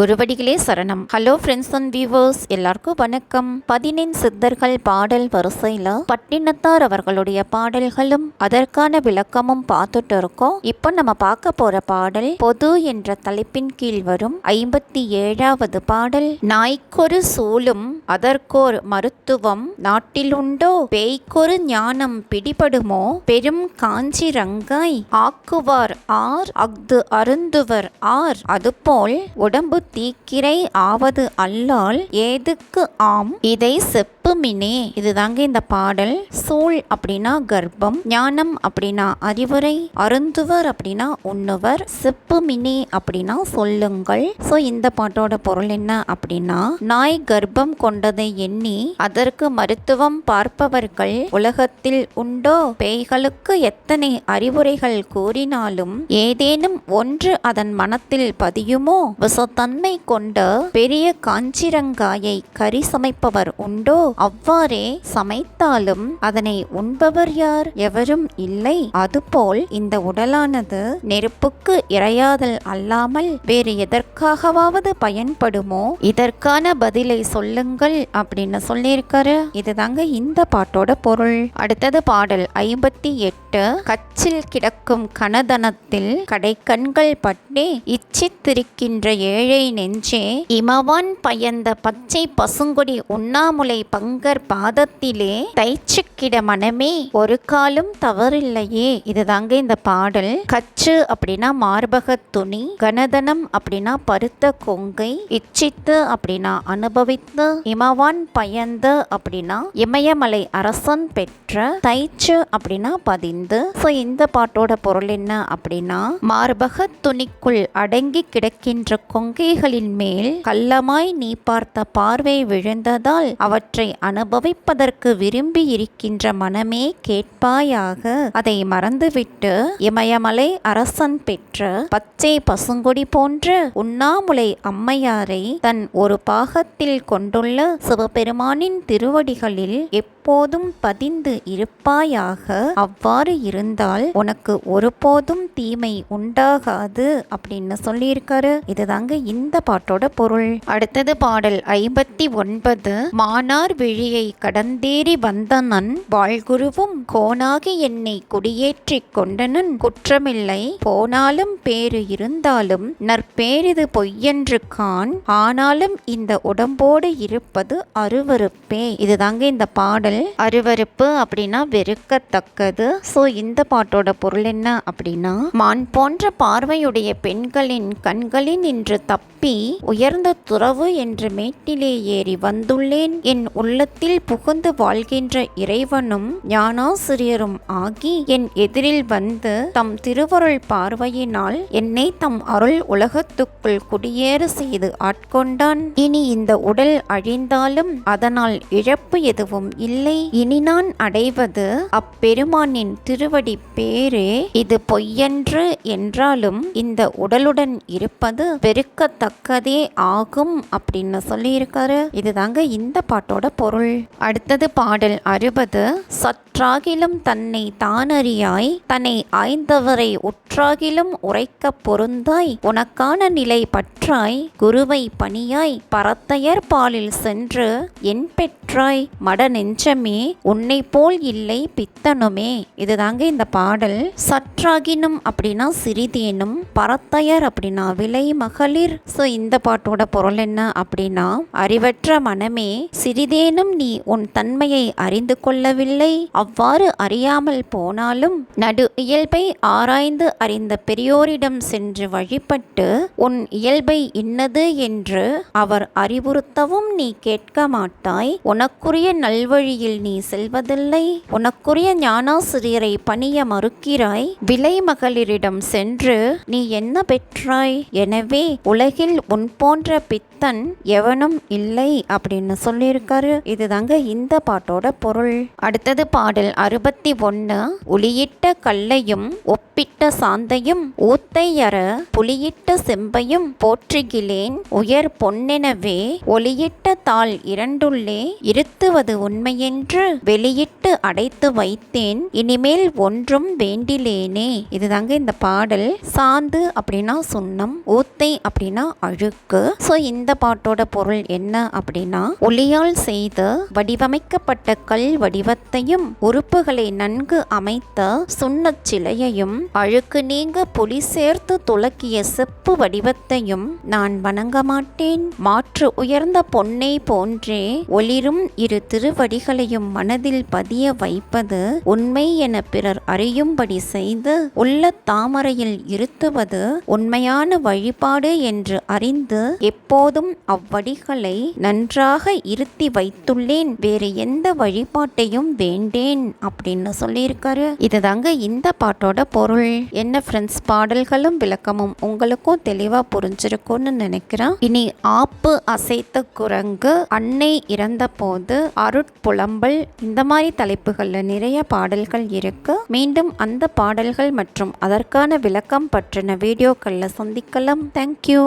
குருவடிகளே சரணம். Hello friends and viewers எல்லாருக்கும் வணக்கம். பதினெண் சித்தர்கள் பாடல் வரிசையில் பட்டினத்தார் அவர்களுடைய பாடல்களும் அதற்கான விளக்கமும் பார்த்துட்டு இருக்கோம். இப்போ நம்ம பார்க்க போற பாடல் பொது என்ற தலைப்பின் கீழ் வரும் ஐம்பத்தி ஏழாவது பாடல். நாய்க்கொரு சூலும் அதற்கோர் மருத்துவம் நாட்டிலுண்டோ? பேய்க்கொரு ஞானம் பிடிபடுமோ? பெரும் காஞ்சி ரங்காய் ஆக்குவார் ஆர்? அஃது அருந்துவர் ஆர்? அதுபோல் உடம்பு தீக்கிரை ஆவது அல்லால் ஏதுக்கு ஆம்? இதை செப்புமினே. இதுதாங்க இந்த பாடல். சூழ் அப்படின்னா கர்ப்பம் ஞானம் அப்படின்னா அறிவுரை அருந்துவர் அப்படின்னா உண்ணுவர் செப்புமினே அப்படின்னா சொல்லுங்கள். ஸோ இந்த பாட்டோட பொருள் என்ன அப்படின்னா நாய் கர்ப்பம் கொண்டதை எண்ணி அதற்கு மருத்துவம் பார்ப்பவர்கள் உலகத்தில் உண்டோ? பேய்களுக்கு எத்தனை அறிவுரைகள் கூறினாலும் ஏதேனும் ஒன்று அதன் மனத்தில் பதியுமோ? விசத்தன் தன்மை கொண்ட பெரிய காஞ்சிரங்காயை கறி சமைப்பவர் உண்டோ? அவ்வாறே சமைத்தாலும் அதனை உண்பவர் யார்? எவரும் இல்லை. அதுபோல் இந்த உடலானது நெருப்புக்கு இரையாதல் அல்லாமல் வேறு எதற்காகவாவது பயன்படுமோ? இதற்கான பதிலை சொல்லுங்கள் அப்படின்னு சொல்லியிருக்காரு. இதுதாங்க இந்த பாட்டோட பொருள். அடுத்தது பாடல் ஐம்பத்தி எட்டு. கச்சில் கிடக்கும் கனதனத்தில் கடைக்கண்கள் பட்டே இச்சித்திருக்கின்ற ஏழை நெஞ்சே இமவான் பயந்த பச்சை பசுங்கொடி உண்ணாமுலை பங்கர் பாதத்திலே தைச்சுக்கிட மனமே ஒரு காலும் தவறில்லையே. இதுதாங்க இந்த பாடல். கச்சு அப்படின்னா மார்பக துணி கனதனம் அப்படின்னா பருத்த கொங்கை இச்சித்து அப்படின்னா அனுபவித்து இமவான் பயந்த அப்படின்னா இமயமலை அரசன் பெற்ற தைச்சு அப்படின்னா பதிந்து. ஸோ இந்த பாட்டோட பொருள் என்ன அப்படின்னா மார்பக துணிக்குள் அடங்கி கிடக்கின்ற கொங்கை குதிரைகளின் மேல் கள்ளமாய் நீ பார்த்த பார்வை விழுந்ததால் அவற்றை அனுபவிப்பதற்கு விரும்பி இருக்கின்ற மனமே கேட்பாயாக. அதை மறந்துவிட்டு இமயமலை அரசன் பெற்ற பச்சை பசுங்கொடி போன்ற உண்ணாமுலை அம்மையாரை தன் ஒரு பாகத்தில் கொண்டுள்ள சிவபெருமானின் திருவடிகளில் எப்போதும் பதிந்து இருப்பாயாக? அவ்வாறு இருந்தால் உனக்கு ஒருபோதும் தீமை உண்டாகாது அப்படின்னு சொல்லியிருக்காரு. இதுதாங்க இந்த பாட்டோட பொருள். அடுத்தது பாடல் ஐம்பத்தி ஒன்பது. மானார் விழியை கடந்தேறி வந்தனன் வாழ்குருவும் கோனாகி என்னை குடியேற்றிக் கொண்டனன். குற்றமில்லை போனாலும் பேரு இருந்தாலும் நற்பேரிது பொய்யென்று கான் ஆனாலும் இந்த உடம்போடு இருப்பது அருவருப்பே. இதுதாங்க இந்த பாடல். அருவருப்பு அப்படின்னா வெறுக்கத்தக்கது. ஸோ இந்த பாட்டோட பொருள் என்ன அப்படின்னா மான் போன்ற பார்வையுடைய பெண்களின் கண்களின் இன்று தப்பி உயர்ந்த துறவு என்ற மேட்டிலே ஏறி வந்துள்ளேன். என் உள்ளத்தில் புகுந்து வாழ்கின்ற இறைவனும் ஞானாசிரியரும் ஆகி என் எதிரில் வந்து தம் திருவருள் பார்வையினால் என்னை தம் அருள் உலகத்துக்குள் குடியேற செய்து ஆட்கொண்டான். இனி இந்த உடல் அழிந்தாலும் அதனால் இழப்பு எதுவும் இல்லை. இனி நான் அடைவது அப்பெருமானின் திருவடி பேரே. இது பொய்யன்று என்றாலும் இந்த உடலுடன் இருப்பது வெறுக்கத்தக்கதே ஆகும் அப்படின்னு சொல்லியிருக்காரு. இதுதாங்க இந்த பாட்டோட பொருள். அடுத்தது பாடல் அறுபது. சற்றாகிலும் தன்னை தானறியாய் தன்னை ஆய்ந்தவரை உற்றாகிலும் உரைக்க பொருந்தாய் உனக்கான நிலை பற்றாய் குருவை பணியாய் பரத்தையர் பாலில் சென்று என் பெற்றாய் மட குற்றமே உன்னை போல் இல்லை பித்தனுமே. இதுதாங்க இந்த பாடல். சற்றாகினும் அப்படின்னா சிறிதேனும் பரத்தையர் அப்படின்னா விலை மகளிர். ஸோ இந்த பாட்டோட பொருள் என்ன அப்படின்னா அறிவற்ற மனமே சிறிதேனும் நீ உன் தன்மையை அறிந்து கொள்ளவில்லை. அவ்வாறு அறியாமல் போனாலும் நடு இயல்பை ஆராய்ந்து அறிந்த பெரியோரிடம் சென்று வழிபட்டு உன் இயல்பை இன்னது என்று அவர் அறிவுறுத்தவும் நீ கேட்க மாட்டாய். உனக்குரிய நல்வழி நல்வழியில் நீ செல்வதில்லை. உனக்குரிய ஞானாசிரியரை பணிய மறுக்கிறாய். விலை மகளிரிடம் சென்று நீ என்ன பெற்றாய்? எனவே உலகில் உன் போன்ற பித்தன் எவனும் இல்லை அப்படின்னு சொல்லியிருக்காரு. இதுதாங்க இந்த பாட்டோட பொருள். அடுத்தது பாடல் அறுபத்தி ஒன்று ஒளியிட்ட கல்லையும் ஒப்பிட்ட சாந்தையும் ஊத்தையற புலியிட்ட செம்பையும் போற்றுகிலேன் உயர் பொன்னெனவே ஒளியிட்ட தாள் இரண்டுள்ளே இருத்துவது உண்மையே என்று வெளியிட்டு அடைத்து வைத்தேன். இனிமேல் ஒன்றும் வேண்டிலேனே. இதுதாங்க இந்த பாடல். சாந்து அப்படின்னா சுண்ணம் ஊத்தை அப்படின்னா அழுக்கு. ஸோ இந்த பாட்டோட பொருள் என்ன அப்படின்னா ஒளியால் செய்த வடிவமைக்கப்பட்ட கல் வடிவத்தையும் உறுப்புகளை நன்கு அமைத்த சுண்ணச் சிலையையும் அழுக்கு நீங்க புலி சேர்த்து துலக்கிய செப்பு வடிவத்தையும் நான் வணங்க மாட்டேன். மாற்று உயர்ந்த பொன்னை போன்றே ஒளிரும் இரு எண்ணங்களையும் மனதில் பதிய வைப்பது உண்மை என பிறர் அறியும்படி செய்து உள்ள தாமரையில் இருத்துவது உண்மையான வழிபாடு என்று அறிந்து எப்போதும் அவ்வடிகளை நன்றாக இருத்தி வைத்துள்ளேன். வேறு எந்த வழிபாட்டையும் வேண்டேன் அப்படின்னு சொல்லியிருக்காரு. இதுதாங்க இந்த பாட்டோட பொருள். என்ன ஃப்ரெண்ட்ஸ் பாடல்களும் விளக்கமும் உங்களுக்கும் தெளிவா புரிஞ்சிருக்கும்னு நினைக்கிறேன். இனி ஆப்பு அசைத்த குரங்கு அன்னை இறந்தபோது அருட்புலம் கம்பல் இந்த மாதிரி தலைப்புகளில் நிறைய பாடல்கள் இருக்கு. மீண்டும் அந்த பாடல்கள் மற்றும் அதற்கான விளக்கம் பற்றின வீடியோக்களில் சந்திக்கலாம். தேங்க்யூ